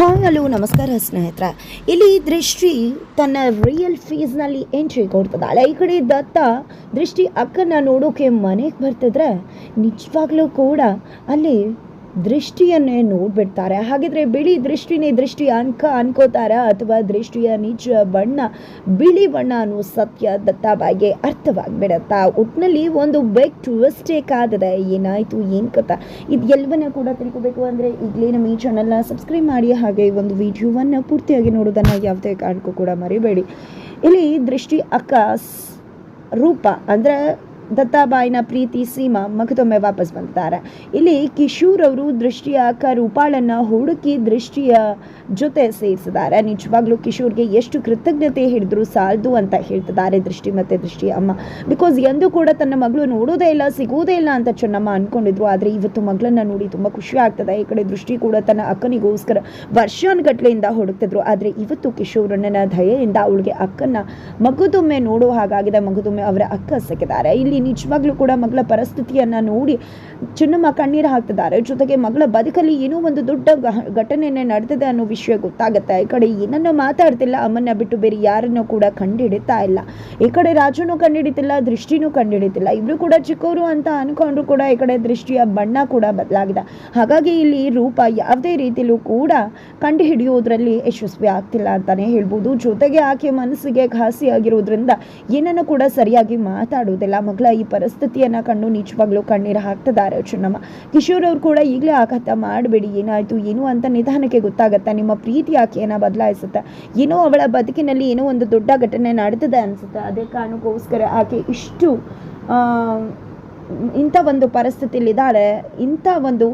Hi hello, ನಮಸ್ಕಾರ ಸ್ನೇಹಿತರ. ಇಲ್ಲಿ ದೃಷ್ಟಿ ತನ್ನ ರಿಯಲ್ ಫೇಸ್ನಲ್ಲಿ ಎಂಟ್ರಿ ಕೊಡ್ತಿದ್ದಾಳೆ. ಈ ಕಡೆ ದತ್ತ ದೃಷ್ಟಿ ಅಕ್ಕನ ನೋಡೋಕೆ ಮನೆಗೆ ಬರ್ತಿದ್ರೆ ನಿಜವಾಗ್ಲೂ ಕೂಡ ಅಲ್ಲಿ ದೃಷ್ಟಿಯನ್ನೇ ನೋಡ್ಬಿಡ್ತಾರೆ. ಹಾಗಿದ್ರೆ ಬಿಳಿ ದೃಷ್ಟಿನೇ ದೃಷ್ಟಿ ಅನ್ಕ ಅನ್ಕೋತಾರ? ಅಥವಾ ದೃಷ್ಟಿಯ ನಿಜ ಬಣ್ಣ ಬಿಳಿ ಬಣ್ಣ ಅನ್ನೋ ಸತ್ಯ ದತ್ತಾಬಾಯಿಗೆ ಅರ್ಥವಾಗ್ಬಿಡತ್ತಾ? ಒಟ್ಟಿನಲ್ಲಿ ಒಂದು ಬೆಗ್ ಟ್ವಿಸ್ಟೇಕ್ ಆದದೆ ಏನಾಯ್ತು, ಏನು ಕಥ? ಇದು ಎಲ್ಲವನ್ನ ಕೂಡ ತಿಳ್ಕೊಬೇಕು ಅಂದರೆ ಈಗಲೇ ನಮ್ಮ ಈ ಚಾನಲ್ನ ಸಬ್ಸ್ಕ್ರೈಬ್ ಮಾಡಿ, ಹಾಗೆ ಈ ಒಂದು ವಿಡಿಯೋವನ್ನು ಪೂರ್ತಿಯಾಗಿ ನೋಡೋದನ್ನು ಯಾವುದೇ ಕಾರಣಕ್ಕೂ ಕೂಡ ಮರಿಬೇಡಿ. ಇಲ್ಲಿ ದೃಷ್ಟಿ ಅಕ್ಕ ರೂಪ ಅಂದರೆ ದತ್ತಾಬಾಯಿನ ಪ್ರೀತಿ ಸೀಮಾ ಮಗದೊಮ್ಮೆ ವಾಪಸ್ ಬಂದಿದ್ದಾರೆ. ಇಲ್ಲಿ ಕಿಶೋರ್ ಅವರು ದೃಷ್ಟಿಯ ರೂಪಾಳನ್ನ ಹುಡುಕಿ ದೃಷ್ಟಿಯ ಜೊತೆ ಸೇರಿಸಿದ್ದಾರೆ. ನಿಜವಾಗ್ಲೂ ಕಿಶೋರ್ಗೆ ಎಷ್ಟು ಕೃತಜ್ಞತೆ ಹಿಡಿದ್ರು ಸಾಲದು ಅಂತ ಹೇಳ್ತಿದ್ದಾರೆ ದೃಷ್ಟಿ ಮತ್ತೆ ದೃಷ್ಟಿ ಅಮ್ಮ. ಬಿಕಾಸ್ ಎಂದು ಕೂಡ ತನ್ನ ಮಗಳು ನೋಡೋದೇ ಇಲ್ಲ, ಸಿಗೋದೇ ಇಲ್ಲ ಅಂತ ಚೆನ್ನಮ್ಮ ಅನ್ಕೊಂಡಿದ್ರು. ಆದರೆ ಇವತ್ತು ಮಗಳನ್ನ ನೋಡಿ ತುಂಬ ಖುಷಿ ಆಗ್ತದೆ. ಈ ಕಡೆ ದೃಷ್ಟಿ ಕೂಡ ತನ್ನ ಅಕ್ಕನಿಗೋಸ್ಕರ ವರ್ಷಾನ್ಗಟ್ಲೆಯಿಂದ ಹುಡುಕ್ತಿದ್ರು. ಆದರೆ ಇವತ್ತು ಕಿಶೋರಣ್ಣನ ದಯೆಯಿಂದ ಅವಳಿಗೆ ಅಕ್ಕನ್ನ ಮಗುದೊಮ್ಮೆ ನೋಡೋ ಹಾಗಾಗಿದೆ. ಮಗುದೊಮ್ಮೆ ಅವರ ಅಕ್ಕ ಸಿಕ್ಕಿದ್ದಾರೆ ಇಲ್ಲಿ ನಿಜವಾಗ್ಲೂ ಕೂಡ ಮಗಳ ಪರಿಸ್ಥಿತಿಯನ್ನು ನೋಡಿ ಚಿನ್ನಮ್ಮ ಕಣ್ಣೀರು ಹಾಕ್ತಿದ್ದಾರೆ. ಜೊತೆಗೆ ಮಗಳ ಬದುಕಲ್ಲಿ ಏನೋ ಒಂದು ದೊಡ್ಡ ಘಟನೆಯೇ ನಡೆದಿದೆ ಅನ್ನೋ ವಿಷಯ ಗೊತ್ತಾಗುತ್ತೆ. ಈ ಕಡೆ ಏನನ್ನೂ ಮಾತಾಡ್ತಿಲ್ಲ. ಅಮ್ಮನ್ನ ಬಿಟ್ಟು ಬೇರೆ ಯಾರನ್ನೂ ಕೂಡ ಕಂಡಿಡಿತಾ ಇಲ್ಲ. ಈ ಕಡೆ ರಾಜುನು ಕಂಡುಹಿಡಿತಿಲ್ಲ ದೃಷ್ಟಿನೂ ಕಂಡುಹಿಡಿತಿಲ್ಲ ಇಬ್ರು ಕೂಡ ಚಿಕ್ಕವರು ಅಂತ ಅನ್ಕೊಂಡ್ರು ಕೂಡ ಈ ಕಡೆ ದೃಷ್ಟಿಯ ಬಣ್ಣ ಕೂಡ ಬದಲಾಗಿದೆ. ಹಾಗಾಗಿ ಇಲ್ಲಿ ರೂಪ ಯಾವುದೇ ರೀತಿಲೂ ಕೂಡ ಕಂಡು ಹಿಡಿಯೋದ್ರಲ್ಲಿ ಯಶಸ್ವಿ ಆಗ್ತಿಲ್ಲ ಅಂತಾನೆ ಹೇಳ್ಬೋದು. ಜೊತೆಗೆ ಆಕೆ ಮನಸ್ಸಿಗೆ ಘಾಸಿ ಆಗಿರೋದ್ರಿಂದ ಏನನ್ನು ಕೂಡ ಸರಿಯಾಗಿ ಮಾತಾಡುವುದಿಲ್ಲ. ಮಗಳ ಈ ಪರಿಸ್ಥಿತಿಯನ್ನ ಕಂಡು ನಿಜವಾಗ್ಲೂ ಕಣ್ಣೀರು ಹಾಕ್ತಿದ್ದಾರೆ ಚೆನ್ನಮ್ಮ. ಕಿಶೋರ್ ಅವ್ರು ಕೂಡ ಈಗಲೇ ಆಘಾತ ಮಾಡಬೇಡಿ, ಏನಾಯ್ತು, ಏನು ಅಂತ ನಿಧಾನಕ್ಕೆ ಗೊತ್ತಾಗತ್ತೆ. ನಿಮ್ಮ ಪ್ರೀತಿ ಆಕೆಯನ್ನ ಬದಲಾಯಿಸುತ್ತೆ. ಏನೋ ಅವಳ ಬದುಕಿನಲ್ಲಿ ಏನೋ ಒಂದು ದೊಡ್ಡ ಘಟನೆ ನಡೆದಿದೆ ಅನ್ಸುತ್ತೆ. ಅದೇ ಕಾರಣಕ್ಕೋಸ್ಕರ ಆಕೆ ಇಷ್ಟು ಆ, ಇಂಥ ಒಂದು ಪರಿಸ್ಥಿತಿಲಿದ್ದಾಳೆ ಇಂಥ ಒಂದು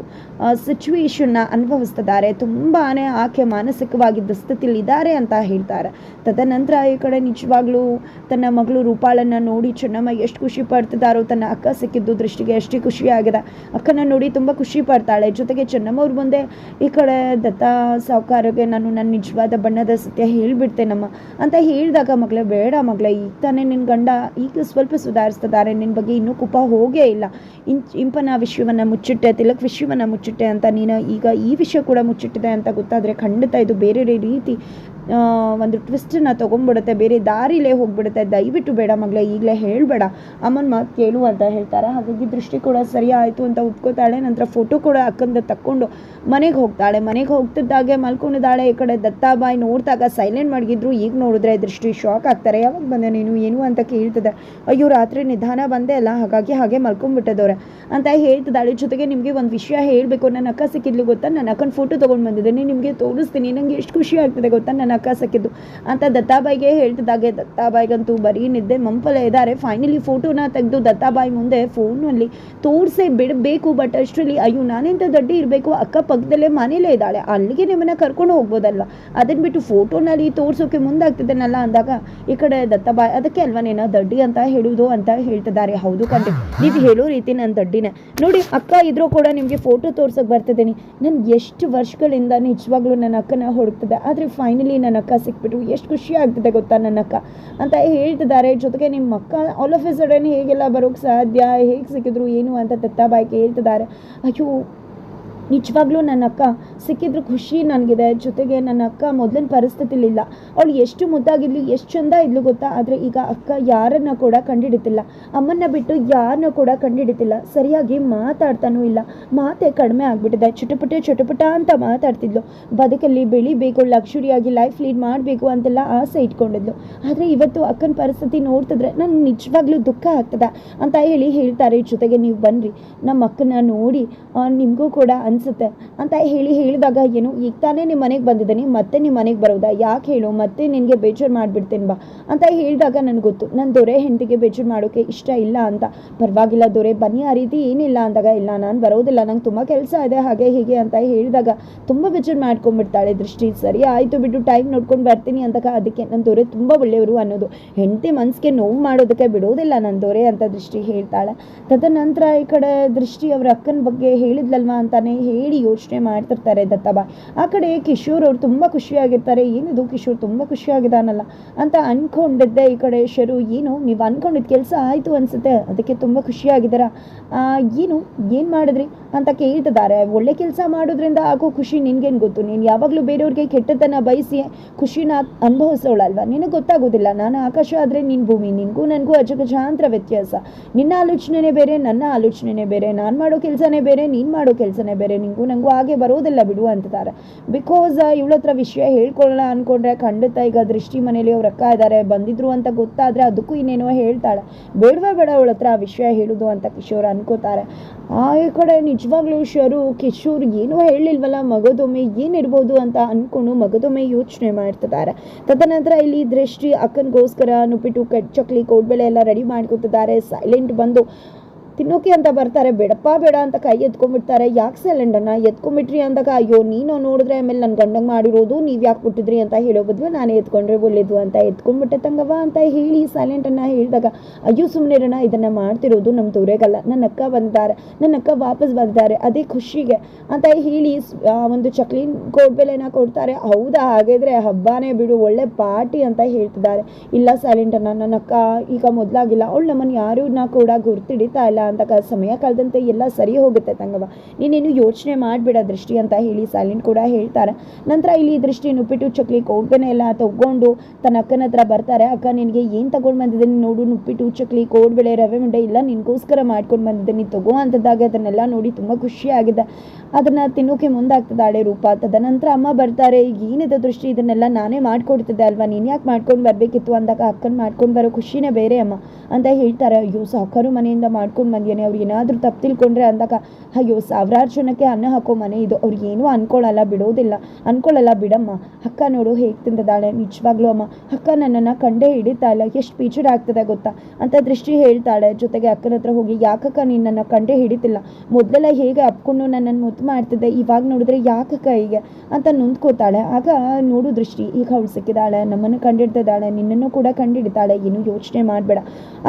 ಸಿಚುವೇಶನ್ನ ಅನುಭವಿಸ್ತಿದ್ದಾರೆ ತುಂಬಾ ಆಕೆ ಮಾನಸಿಕವಾಗಿ ದುಸ್ಥಿತಿಲಿದ್ದಾರೆ ಅಂತ ಹೇಳ್ತಾರೆ. ತದನಂತರ ಈ ಕಡೆ ನಿಜವಾಗ್ಲೂ ತನ್ನ ಮಗಳು ರೂಪಾಳನ್ನು ನೋಡಿ ಚೆನ್ನಮ್ಮ ಎಷ್ಟು ಖುಷಿ ಪಡ್ತಿದ್ದಾರೋ, ತನ್ನ ಅಕ್ಕ ಸಿಕ್ಕಿದ್ದು ದೃಷ್ಟಿಗೆ ಅಷ್ಟೇ ಖುಷಿಯಾಗಿದೆ. ಅಕ್ಕನ ನೋಡಿ ತುಂಬ ಖುಷಿ ಪಡ್ತಾಳೆ. ಜೊತೆಗೆ ಚೆನ್ನಮ್ಮ ಅವ್ರ ಮುಂದೆ, ಈ ಕಡೆ ದತ್ತ ಸಾಹುಕಾರಿಗೆ ನಾನು ನನ್ನ ನಿಜವಾದ ಬಣ್ಣದ ಸತ್ಯ ಹೇಳ್ಬಿಡ್ತೇನಮ್ಮ ಅಂತ ಹೇಳಿದಾಗ, ಮಗಳೇ, ಬೇಡ ಮಗಳೇ, ಈಗ ತಾನೇ ನಿನ್ನ ಗಂಡ ಈಗ ಸ್ವಲ್ಪ ಸುಧಾರಿಸ್ತಿದ್ದಾರೆ ನಿನ್ನ ಬಗ್ಗೆ ಇನ್ನೂ ಕುಪ ಹೋಗೇ ಇಲ್ಲ. ಇನ್ ಇಂಪನ ವಿಷಯವನ್ನು ಮುಚ್ಚಿಟ್ಟೆ, ತಿಲಕ್ ವಿಷಯವನ್ನು ಮುಚ್ಚಿಟ್ಟೆ ಅಂತ ನೀನು ಈಗ ಈ ವಿಷಯ ಕೂಡ ಮುಚ್ಚಿಟ್ಟಿದೆ ಅಂತ ಗೊತ್ತಾದರೆ ಖಂಡಿತ ಇದು ಬೇರೆ ರೀತಿ ಒಂದು ಟ್ವಿಸ್ಟನ್ನ ತೊಗೊಂಡ್ಬಿಡುತ್ತೆ, ಬೇರೆ ದಾರಿಲೇ ಹೋಗ್ಬಿಡುತ್ತೆ. ದಯವಿಟ್ಟು ಬೇಡ ಮಗಳೇ, ಈಗಲೇ ಹೇಳಬೇಡ. ಅಮ್ಮನ ಮಾತು ಕೇಳು ಅಂತ ಹೇಳ್ತಾರೆ. ಹಾಗಾಗಿ ದೃಷ್ಟಿ ಕೂಡ ಸರಿ ಆಯಿತು ಅಂತ ಒಪ್ಕೋತಾಳೆ. ನಂತರ ಫೋಟೋ ಕೂಡ ಅಕ್ಕಂದ ತಕ್ಕೊಂಡು ಮನೆಗೆ ಹೋಗ್ತಾಳೆ. ಮನೆಗೆ ಹೋಗ್ತಿದ್ದಾಗೆ ಮಲ್ಕೊಂಡಿದ್ದಾಳೆ ಈ ಕಡೆ ದತ್ತಾಬಾಯಿ ನೋಡಿದಾಗ ಸೈಲೆಂಟ್ ಮಾಡಿದ್ರು ಈಗ ನೋಡಿದ್ರೆ ದೃಷ್ಟಿ ಶಾಕ್ ಆಗ್ತಾರೆ. ಯಾವಾಗ ಬಂದೆ ನೀನು, ಏನು ಅಂತ ಕೇಳ್ತದೆ. ಅಯ್ಯೋ, ರಾತ್ರಿ ನಿಧಾನ ಬಂದೆ ಅಲ್ಲ, ಹಾಗಾಗಿ ಹಾಗೆ ಮಲ್ಕೊಂಡ್ಬಿಟ್ಟಿದ್ದವ್ರೆ ಅಂತ ಹೇಳ್ತಿದ್ದಾಳೆ. ಜೊತೆಗೆ ನಿಮಗೆ ಒಂದು ವಿಷಯ ಹೇಳಬೇಕು. ನನ್ನ ಅಕ್ಕ ಸಿಕ್ಕಿದ್ಲು ಗೊತ್ತಾ? ನನ್ನ ಅಕ್ಕನ ಫೋಟೋ ತೊಗೊಂಡು ಬಂದಿದ್ದೀನಿ. ನಿಮಗೆ ತೋರಿಸ್ತೀನಿ. ನನಗೆ ಎಷ್ಟು ಖುಷಿ ಆಗ್ತದೆ ಗೊತ್ತಾ? ನನ್ನ ಅಕ್ಕ ಸಿಕ್ಕಿದ್ದು ಅಂತ ದತ್ತಾಬಾಯಿಗೆ ಹೇಳ್ತಿದ್ದಾಗೆ, ದತ್ತಾಬಾಯಿಗಂತೂ ಬರೀ ನಿದ್ದೆ ಮಂಪಲೇ ಇದ್ದಾರೆ. ಫೈನಲಿ ಫೋಟೋನ ತೆಗೆದು ದತ್ತಾಬಾಯಿ ಮುಂದೆ ಫೋನಲ್ಲಿ ತೋರಿಸೇ ಬಿಡಬೇಕು ಬಟ್ ಅಷ್ಟರಲ್ಲಿ ಅಯ್ಯೋ, ನಾನೆಂತ ದಡ್ಡಿ ಇರಬೇಕು? ಅಕ್ಕ ಪಕ್ಕದಲ್ಲೇ ಮನೇಲೇ ಇದ್ದಾಳೆ. ಅಲ್ಲಿಗೆ ನಿಮ್ಮನ್ನ ಕರ್ಕೊಂಡು ಹೋಗ್ಬೋದಲ್ವ? ಅದನ್ನ ಬಿಟ್ಟು ಫೋಟೋನಲ್ಲಿ ತೋರ್ಸೋಕೆ ಮುಂದಾಗ್ತಿದ್ದೇನಲ್ಲ ಅಂದಾಗ, ಈ ಕಡೆ ದತ್ತಾಬಾಯಿ, ಅದಕ್ಕೆ ಅಲ್ವಾ ನೀನು ದಡ್ಡಿ ಅಂತ ಹೇಳುವುದು ಅಂತ ಹೇಳ್ತಿದ್ದಾರೆ. ಹೌದು ಕಂಡೆ, ನೀವು ಹೇಳೋ ರೀತಿ ನನ್ನ ದಡ್ಡಿನ. ನೋಡಿ, ಅಕ್ಕ ಇದ್ರೂ ಕೂಡ ನಿಮಗೆ ಫೋಟೋ ತೋರ್ಸೋಕೆ ಬರ್ತಿದ್ದೀನಿ. ನಾನು ಎಷ್ಟು ವರ್ಷಗಳಿಂದ ನಿಜವಾಗ್ಲೂ ನನ್ನ ಅಕ್ಕನ ಹುಡುಕ್ತಿದ್ದೆ ಆದರೆ ಫೈನಲಿ ನನ್ನ ಅಕ್ಕ ಎಷ್ಟು ಖುಷಿ ಆಗ್ತಿದೆ ಗೊತ್ತಾ ನನ್ನ ಅಕ್ಕ? ಅಂತ ಹೇಳ್ತಿದ್ದಾರೆ. ಜೊತೆಗೆ ನಿಮ್ಮ ಅಕ್ಕ ಆಲ್ ಆಫ್ ಎ ಸಡನ್ ಹೇಗೆಲ್ಲ ಬರೋಕ್ಕೆ ಸಾಧ್ಯ? ಹೇಗೆ ಸಿಕ್ಕಿದ್ರು, ಏನು ಅಂತ ತತ್ತಾಬಾಯಿಗೆ ಹೇಳ್ತಿದ್ದಾರೆ ಅಯ್ಯೋ ನಿಜವಾಗ್ಲೂ ನನ್ನ ಅಕ್ಕ ಸಿಕ್ಕಿದ್ರು ಖುಷಿ ನನಗಿದೆ. ಜೊತೆಗೆ ನನ್ನ ಅಕ್ಕ ಮೊದಲಿನ ಪರಿಸ್ಥಿತಿಲಿಲ್ಲ. ಅವಳು ಎಷ್ಟು ಮುದ್ದಾಗಿದ್ಲು, ಎಷ್ಟು ಚಂದ ಇದ್ಲು ಗೊತ್ತಾ? ಆದರೆ ಈಗ ಅಕ್ಕ ಯಾರನ್ನ ಕೂಡ ಕಂಡಿಡಿತಿಲ್ಲ. ಅಮ್ಮನ್ನ ಬಿಟ್ಟು ಯಾರನ್ನ ಕೂಡ ಕಂಡಿಡಿತಿಲ್ಲ. ಸರಿಯಾಗಿ ಮಾತಾಡ್ತಾನೂ ಇಲ್ಲ. ಮಾತೇ ಕಡಿಮೆ ಆಗಿಬಿಟ್ಟಿದೆ. ಚುಟುಪುಟ ಚುಟುಪುಟ ಅಂತ ಮಾತಾಡ್ತಿದ್ಲು. ಬದುಕಲ್ಲಿ ಬೆಳಿಬೇಕು ಲಕ್ಷುರಿಯಾಗಿ ಲೈಫ್ ಲೀಡ್ ಮಾಡಬೇಕು ಅಂತೆಲ್ಲ ಆಸೆ ಇಟ್ಕೊಂಡಿದ್ಲು. ಆದರೆ ಇವತ್ತು ಅಕ್ಕನ ಪರಿಸ್ಥಿತಿ ನೋಡ್ತಿದ್ರೆ ನನಗೆ ನಿಜವಾಗ್ಲೂ ದುಃಖ ಆಗ್ತದೆ ಅಂತ ಹೇಳಿ ಹೇಳ್ತಾರೆ. ಜೊತೆಗೆ ನೀವು ಬನ್ನಿರಿ ನಮ್ಮ ಅಕ್ಕನ ನೋಡಿ ನಿಮಗೂ ಕೂಡ ಅನಿಸುತ್ತೆ. ಅಂತ ಹೇಳಿ ಹೇಳಿದಾಗ ಏನು, ಈಗ ತಾನೇ ನಿಮ್ಮ ಮನೆಗೆ ಬಂದಿದ್ದೀನಿ, ಮತ್ತೆ ನಿಮ್ಮ ಮನೆಗೆ ಬರೋದಾ? ಯಾಕೆ ಹೇಳು? ಮತ್ತೆ ನಿನಗೆ ಬೇಜಾರು ಮಾಡಿಬಿಡ್ತೀನಿ ಬಾ. ಅಂತ ಹೇಳಿದಾಗ ನನಗೆ ಗೊತ್ತು ನನ್ನ ದೊರೆ ಹೆಂಡತಿಗೆ ಬೇಜಾರು ಮಾಡೋಕ್ಕೆ ಇಷ್ಟ ಇಲ್ಲ ಅಂತ. ಪರವಾಗಿಲ್ಲ ದೊರೆ, ಬನ್ನಿ ಆ ರೀತಿ ಏನಿಲ್ಲ ಅಂದಾಗ, ಇಲ್ಲ, ನಾನು ಬರೋದಿಲ್ಲ, ನಂಗೆ ತುಂಬ ಕೆಲಸ ಇದೆ, ಹಾಗೆ ಹೀಗೆ ಅಂತ ಹೇಳಿದಾಗ ತುಂಬ ಬೇಜಾರು ಮಾಡ್ಕೊಂಡ್ಬಿಡ್ತಾಳೆ ದೃಷ್ಟಿ. ಸರಿ ಆಯಿತು ಬಿಟ್ಟು ಟೈಮ್ ನೋಡ್ಕೊಂಡು ಬರ್ತೀನಿ ಅಂದಾಗ ಅದಕ್ಕೆ ನನ್ನ ದೊರೆ ತುಂಬ ಒಳ್ಳೆಯವರು ಅನ್ನೋದು. ಹೆಂಡತಿ ಮನಸ್ಸಿಗೆ ನೋವು ಮಾಡೋದಕ್ಕೆ ಬಿಡೋದಿಲ್ಲ ನನ್ನ ದೊರೆ, ಅಂತ ದೃಷ್ಟಿ ಹೇಳ್ತಾಳೆ. ತದನಂತರ ಈ ಕಡೆ ದೃಷ್ಟಿ ಅವರ ಅಕ್ಕನ ಬಗ್ಗೆ ಹೇಳಿದ್ಲಲ್ವಾ ಅಂತಾನೆ ಹೇಳಿ ಯೋಚನೆ ಮಾಡ್ತಿರ್ತಾರೆ ದತ್ತಾಬಾಯ್ ಆ ಕಡೆ ಕಿಶೋರ್ ಅವ್ರು ತುಂಬ ಖುಷಿಯಾಗಿರ್ತಾರೆ. ಏನಿದು ಕಿಶೋರ್ ತುಂಬ ಖುಷಿಯಾಗಿದ್ದಾನಲ್ಲ? ಅಂತ ಅನ್ಕೊಂಡಿದ್ದೆ ಈ ಕಡೆ ಶರು. ಏನು, ನೀವು ಅನ್ಕೊಂಡಿದ್ದ ಕೆಲಸ ಆಯಿತು ಅನಿಸುತ್ತೆ. ಅದಕ್ಕೆ ತುಂಬ ಖುಷಿಯಾಗಿದ್ದಾರಾ? ಏನು ಏನು ಮಾಡಿದ್ರಿ? ಅಂತ ಕೇಳ್ತಿದ್ದಾರೆ. ಒಳ್ಳೆ ಕೆಲಸ ಮಾಡೋದ್ರಿಂದ ಆಗೋ ಖುಷಿ ನಿನಗೇನು ಗೊತ್ತು? ನೀನು ಯಾವಾಗಲೂ ಬೇರೆಯವ್ರಿಗೆ ಕೆಟ್ಟದ್ದನ್ನ ಬಯಸಿ ಖುಷಿನ ಅನುಭವಿಸೋಳಲ್ವ? ನಿನಗೆ ಗೊತ್ತಾಗೋದಿಲ್ಲ. ನಾನು ಆಕಾಶ ಆದರೆ ನಿನ್ನ ಭೂಮಿ. ನಿನಗೂ ನನಗೂ ಅಜಗಜಾಂತರ ವ್ಯತ್ಯಾಸ. ನಿನ್ನ ಆಲೋಚನೆನೇ ಬೇರೆ, ನನ್ನ ಆಲೋಚನೆನೇ ಬೇರೆ. ನಾನು ಮಾಡೋ ಕೆಲಸನೇ ಬೇರೆ, ನೀನು ಮಾಡೋ ಕೆಲಸನೇ ಬೇರೆ. ನಿನಗೂ ನನಗೂ ಹಾಗೆ ಬರೋದಿಲ್ಲ ಬಿಡು ಅಂತಿದ್ದಾರೆ. ಬಿಕಾಸ್ ಇವಳ ಹತ್ರ ವಿಷಯ ಹೇಳ್ಕೊಳ್ಳೋಣ ಅಂದ್ಕೊಂಡ್ರೆ ಖಂಡಿತ ಈಗ ದೃಷ್ಟಿ ಮನೇಲಿ ಅವ್ರ ಅಕ್ಕ ಇದ್ದಾರೆ ಬಂದಿದ್ರು ಅಂತ ಗೊತ್ತಾದರೆ ಅದಕ್ಕೂ ಇನ್ನೇನೋ ಹೇಳ್ತಾಳೆ. ಬೇಡವೇ ಬೇಡ ಅವಳ ಹತ್ರ ಆ ವಿಷಯ ಹೇಳೋದು ಅಂತ ಕಿಶೋರ್ ಅನ್ಕೋತಾರೆ. ಆ ಕಡೆ ನಿಜವಾಗ್ಲೂ ಶರು, ಕಿಶೋರ್ ಏನೂ ಹೇಳಿಲ್ವಲ್ಲ ಮಗದೊಮ್ಮೆ ಏನಿರ್ಬೋದು ಅಂತ ಅಂದ್ಕೊಂಡು ಮಗದೊಮ್ಮೆ ಯೋಚನೆ ಮಾಡ್ತಿದ್ದಾರೆ. ತದನಂತರ ಇಲ್ಲಿ ದೃಷ್ಟಿ ಅಕ್ಕನಿಗೋಸ್ಕರ ನುಪ್ಪಿಟ್ಟು ಕಟ್, ಚಕ್ಲಿ ಕೋಡ್ಬೆಳೆ ಎಲ್ಲ ರೆಡಿ ಮಾಡ್ಕೊತಿದ್ದಾರೆ. ಸೈಲೆಂಟ್ ಬಂದು ತಿನ್ನೋಕೆ ಅಂತ ಬರ್ತಾರೆ, ಬೇಡಪ್ಪ, ಬೇಡ ಅಂತ ಕೈ ಎತ್ಕೊಂಡ್ಬಿಡ್ತಾರೆ. ಯಾಕೆ ಸೈಲೆಂಡನ್ನ ಎತ್ಕೊಂಡ್ಬಿಟ್ರಿ ಅಂದಾಗ, ಅಯ್ಯೋ, ನೀನು ನೋಡಿದ್ರೆ ಆಮೇಲೆ ನನ್ನ ಗಂಡಂಗೆ ಮಾಡಿರೋದು, ನೀವು ಯಾಕೆ ಬಿಟ್ಟಿದ್ರಿ ಅಂತ ಹೇಳೋ ಬದಲು ನಾನೇ ಎತ್ಕೊಂಡ್ರೆ ಒಳ್ಳೇದು ಅಂತ ಎತ್ಕೊಂಡ್ಬಿಟ್ಟೆ ತಂಗವ ಅಂತ ಹೇಳಿ ಸೈಲೆಂಟನ್ನು ಹೇಳಿದಾಗ, ಅಯ್ಯೋ ಸುಮ್ಮನೆ ಇದನ್ನು ಮಾಡ್ತಿರೋದು ನಮ್ಮ ತೋರೆಗಲ್ಲ ನನ್ನ ಅಕ್ಕ ಬಂದಿದ್ದಾರೆ ನನ್ನ ಅಕ್ಕ ವಾಪಸ್ ಬಂದಿದ್ದಾರೆ, ಅದೇ ಖುಷಿಗೆ ಅಂತ ಹೇಳಿ ಒಂದು ಚಕ್ಲಿ ಕೋಡ್ಬೆಲೆನ ಕೊಡ್ತಾರೆ. ಹೌದಾ, ಹಾಗಿದ್ರೆ ಹಬ್ಬನೇ ಬಿಡು, ಒಳ್ಳೆ ಪಾರ್ಟಿ ಅಂತ ಹೇಳ್ತಿದ್ದಾರೆ. ಇಲ್ಲ ಸೈಲೆಂಟನ್ನು ನನ್ನ ಅಕ್ಕ ಈಗ ಮೊದಲಾಗಿಲ್ಲ, ಅವಳು ನಮ್ಮನ್ನು ಯಾರೂ ನಾ ಕೂಡ ಗುರ್ತಿಡಿತಾ ಇಲ್ಲ. ಕ- ಸಮಯ ಕಳೆದಂತೆ ಎಲ್ಲ ಸರಿ ಹೋಗುತ್ತೆ ತಂಗವ ನೀನೇನು ಯೋಚನೆ ಮಾಡಬೇಡ ದೃಷ್ಟಿ ಅಂತ ಹೇಳಿ ಸೈಲೆಂಟ್ ಕೂಡ ಹೇಳ್ತಾರೆ. ನಂತರ ಇಲ್ಲಿ ದೃಷ್ಟಿ ನುಪ್ಪಿಟ್ಟು ಚಕ್ಲಿ ಕೋಡ್ಬೆನೆ ಎಲ್ಲ ತಗೊಂಡು ತನ್ನ ಅಕ್ಕನ ಹತ್ರ ಬರ್ತಾರೆ. ಅಕ್ಕ, ನಿನಗೆ ಏನು ತಗೊಂಡು ಬಂದಿದ್ದೀನಿ ನೋಡು, ನುಪ್ಪಿಟ್ಟು ಚಕ್ಲಿ ಕೋಡ್ಬೇಳೆ ರವೆ ಉಂಡೆ ಇಲ್ಲ ನಿನಗೋಸ್ಕರ ಮಾಡ್ಕೊಂಡು ಬಂದಿದ್ದೀನಿ ತಗೋ ಅಂತದಾಗ ಅದನ್ನೆಲ್ಲ ನೋಡಿ ತುಂಬ ಖುಷಿಯಾಗಿದೆ ಅದನ್ನು ತಿನ್ನೋಕೆ ಮುಂದಾಗ್ತದಾಳೆ ರೂಪ ತದನಂತರ ಅಮ್ಮ ಬರ್ತಾರೆ ಈಗ ಏನಿದೆ ದೃಷ್ಟಿ, ಇದನ್ನೆಲ್ಲ ನಾನೇ ಮಾಡ್ಕೊಡ್ತಿದ್ದೆ ಅಲ್ವಾ? ನೀನು ಯಾಕೆ ಮಾಡ್ಕೊಂಡು ಬರಬೇಕಿತ್ತು? ಅಂದಾಗ ಅಕ್ಕನ ಮಾಡ್ಕೊಂಡು ಬರೋ ಖುಷಿನೇ ಬೇರೆ ಅಮ್ಮ ಅಂತ ಹೇಳ್ತಾರೆ. ಅಯ್ಯೋ, ಸಾಕರು ಮನೆಯಿಂದ ಮಾಡ್ಕೊಂಡು ಬಂದಿಯಾನೆ ಅವ್ರು ಏನಾದರೂ ತಪ್ಪು ತಿಳ್ಕೊಂಡ್ರೆ ಅಂದಾಗ, ಅಯ್ಯೋ, ಸಾವಿರಾರು ಜನಕ್ಕೆ ಅನ್ನ ಹಾಕೋ ಮನೆ ಇದು, ಅವ್ರು ಏನೂ ಅನ್ಕೊಳ್ಳಲ್ಲ, ಬಿಡೋದಿಲ್ಲ. ಅನ್ಕೊಳ್ಳಲ್ಲ ಬಿಡಮ್ಮ, ಅಕ್ಕ ನೋಡು ಹೇಗೆ ತಿಂದಿದ್ದಾಳೆ, ನಿಜವಾಗ್ಲೂ ಅಮ್ಮ, ಅಕ್ಕ ನನ್ನನ್ನು ಕಂಡೇ ಹಿಡಿತಾ ಇಲ್ಲ, ಎಷ್ಟು ಪೀಚರ್ ಆಗ್ತದೆ ಗೊತ್ತಾ? ಅಂತ ದೃಷ್ಟಿ ಹೇಳ್ತಾಳೆ. ಜೊತೆಗೆ ಅಕ್ಕನ ಹತ್ರ ಹೋಗಿ, ಯಾಕಕ್ಕ ನೀನು ನನ್ನ ಕಂಡೇ ಹಿಡಿತಿಲ್ಲ? ಮೊದಲೆಲ್ಲ ಹೇಗೆ ಅಪ್ಕೊಂಡು ನನ್ನನ್ನು ಮುತ್ತು ಮಾಡ್ತಿದ್ದೆ? ಇವಾಗ ನೋಡಿದ್ರೆ ಯಾಕಕ್ಕ ಹೀಗೆ? ಅಂತ ನೊಂದ್ಕೋತಾಳೆ ಆಗ ನೋಡು ದೃಷ್ಟಿ, ಈಗ ಅವಳು ಸಿಕ್ಕಿದಾಳೆ ನಮ್ಮನ್ನು ಕಂಡಿಡ್ತಿದ್ದಾಳೆ, ನಿನ್ನನ್ನು ಕೂಡ ಕಂಡಿಡ್ತಾಳೆ, ಏನು ಯೋಚನೆ ಮಾಡಬೇಡ.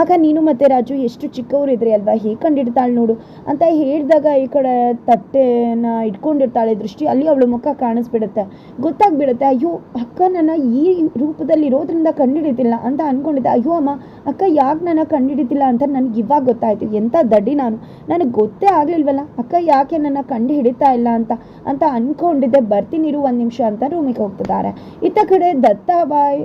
ಆಗ ನೀನು ಮತ್ತೆ ರಾಜು, ಎಷ್ಟು ಚಿಕ್ಕವರಿದ್ರಿ ಅಲ್ವಾ, ಹೇಗೆ ಕಂಡಿಡ್ತಾಳೆ ನೋಡು ಅಂತ ಹೇಳಿದಾಗ ಈ ಕಡೆ ತಟ್ಟೆನ ಇಟ್ಕೊಂಡಿರ್ತಾಳೆ ದೃಷ್ಟಿ. ಅಲ್ಲಿ ಅವಳ ಮುಖ ಕಾಣಿಸ್ಬಿಡುತ್ತೆ. ಗೊತ್ತಾಗ್ಬಿಡುತ್ತೆ, ಅಯ್ಯೋ ಅಕ್ಕ ನನ್ನ ಈ ರೂಪದಲ್ಲಿ ಇರೋದ್ರಿಂದ ಕಂಡಿಡಿತಿಲ್ಲ ಅಂತ ಅನ್ಕೊಂಡಿದ್ದೆ. ಅಯ್ಯೋ, ಅಮ್ಮ, ಅಕ್ಕ ಯಾಕೆ ನನ್ನ ಕಂಡಿಡಿತಿಲ್ಲ ಅಂತ ನನಗೆ ಇವಾಗ ಗೊತ್ತಾಯ್ತು. ಎಂಥ ದಡ್ಡಿ ನಾನು. ನನಗೆ ಗೊತ್ತೇ ಆಗಲಿಲ್ವಲ್ಲ, ಅಕ್ಕ ಯಾಕೆ ನನ್ನ ಕಂಡು ಹಿಡಿತಾ ಇಲ್ಲ ಅಂತ ಅಂತ ಅನ್ಕೊಂಡಿದ್ದೆ ಬರ್ತೀನಿರು ಒಂದು ನಿಮಿಷ ಅಂತ ರೂಮಿಗೆ ಹೋಗ್ತಿದ್ದಾರೆ. ಇತ್ತ ಕಡೆ ದತ್ತಾಬಾಯ್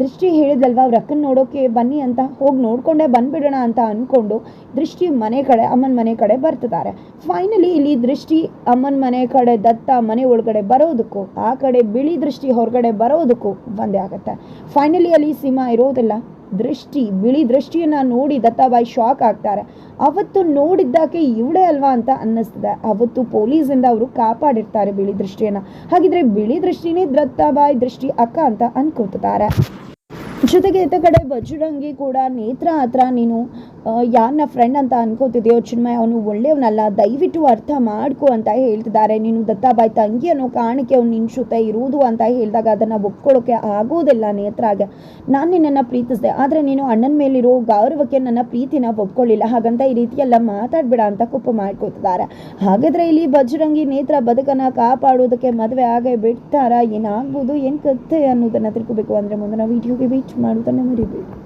ದೃಷ್ಟಿ ಹೇಳಿದಲ್ವಾ ಅವ್ರ ಅಕ್ಕನ ನೋಡೋಕೆ ಬನ್ನಿ ಅಂತ. ಹೋಗಿ ನೋಡ್ಕೊಂಡೇ, ಬಂದುಬಿಡೋಣ ಅಂತ ಅಂದ್ಕೊಂಡು ದೃಷ್ಟಿ ಮನೆ ಕಡೆ, ಅಮ್ಮನ ಮನೆ ಕಡೆ ಬರ್ತಿದ್ದಾರೆ. ಫೈನಲಿ ಇಲ್ಲಿ ದೃಷ್ಟಿ, ಅಮ್ಮನ ಮನೆ ಕಡೆ, ದತ್ತ ಮನೆ ಒಳಗಡೆ ಬರೋದಕ್ಕೂ, ಆ ಕಡೆ ಬಿಳಿ ದೃಷ್ಟಿ ಹೊರಗಡೆ ಬರೋದಕ್ಕೂ ಒಂದೇ ಆಗುತ್ತೆ. ಫೈನಲಿ ಅಲ್ಲಿ ಸಿಂಹ ಇರೋದಿಲ್ಲ. ದೃಷ್ಟಿ, ಬಿಳಿ ದೃಷ್ಟಿಯನ್ನ ನೋಡಿ ದತ್ತಾಬಾಯಿ ಶಾಕ್ ಆಗ್ತಾರೆ. ಅವತ್ತು ನೋಡಿದ್ದಾಕೆ ಇವಳೇ ಅಲ್ವಾ ಅಂತ ಅನ್ನಿಸ್ತದೆ. ಅವತ್ತು ಪೊಲೀಸಿಂದ ಅವರು ಕಾಪಾಡಿರ್ತಾರೆ ಬಿಳಿ ದೃಷ್ಟಿಯನ್ನ. ಹಾಗಿದ್ರೆ ಬಿಳಿ ದೃಷ್ಟಿನೇ ದತ್ತಾಬಾಯಿ ದೃಷ್ಟಿ ಅಕ್ಕ ಅಂತ ಅನ್ಕೋತಾರೆ ಜೊತೆಗೆ ಇತ್ತ ಕಡೆ ಬಜರಂಗಿ ಕೂಡ ನೇತ್ರ ಹತ್ರ ನೀನು ಆ, ಯಾರನ್ನ ಫ್ರೆಂಡ್ ಅಂತ ಅನ್ಕೋತಿದೆಯೋ ಚಿನ್ಮಯ ಅವನು ಒಳ್ಳೆಯವನಲ್ಲ ದಯವಿಟ್ಟು ಅರ್ಥ ಮಾಡ್ಕೊ ಅಂತ ಹೇಳ್ತಿದ್ದಾರೆ. ನೀನು ದತ್ತಾಬಾಯಿ ತಂಗಿ ಅನ್ನೋ ಕಾಣಿಕೆ ಅವ್ನು ನಿನ್ನ ಇರುವುದು ಅಂತ ಹೇಳಿದಾಗ ಅದನ್ನು ಒಪ್ಕೊಳ್ಳೋಕೆ ಆಗೋದಿಲ್ಲ ನೇತ್ರಾಗೆ. ನಾನು ನಿನ್ನನ್ನು ಪ್ರೀತಿಸಿದೆ ಆದರೆ ನೀನು ಅಣ್ಣನ ಮೇಲಿರೋ ಗೌರವಕ್ಕೆ ನನ್ನ ಪ್ರೀತಿನ ಒಪ್ಕೊಳ್ಳಿಲ್ಲ. ಹಾಗಂತ ಈ ರೀತಿಯೆಲ್ಲ ಮಾತಾಡ್ಬೇಡ ಅಂತ ಕೋಪ ಮಾಡ್ಕೋತಿದ್ದಾರೆ. ಹಾಗಾದರೆ ಇಲ್ಲಿ ಬಜರಂಗಿ ನೇತ್ರ ಬದುಕನ್ನು ಕಾಪಾಡೋದಕ್ಕೆ ಮದುವೆ ಆಗೇ ಬಿಡ್ತಾರಾ? ಏನಾಗ್ಬೋದು? ಏನು ಕತ್ತೆ ಅನ್ನೋದನ್ನು ತಿಳ್ಕೊಬೇಕು ಅಂದರೆ ಮುಂದಿನ ವಿಡಿಯೋಗೆ ವೇಟ್ ಮಾಡೋದನ್ನು ಮರಿಬೇಡಿ.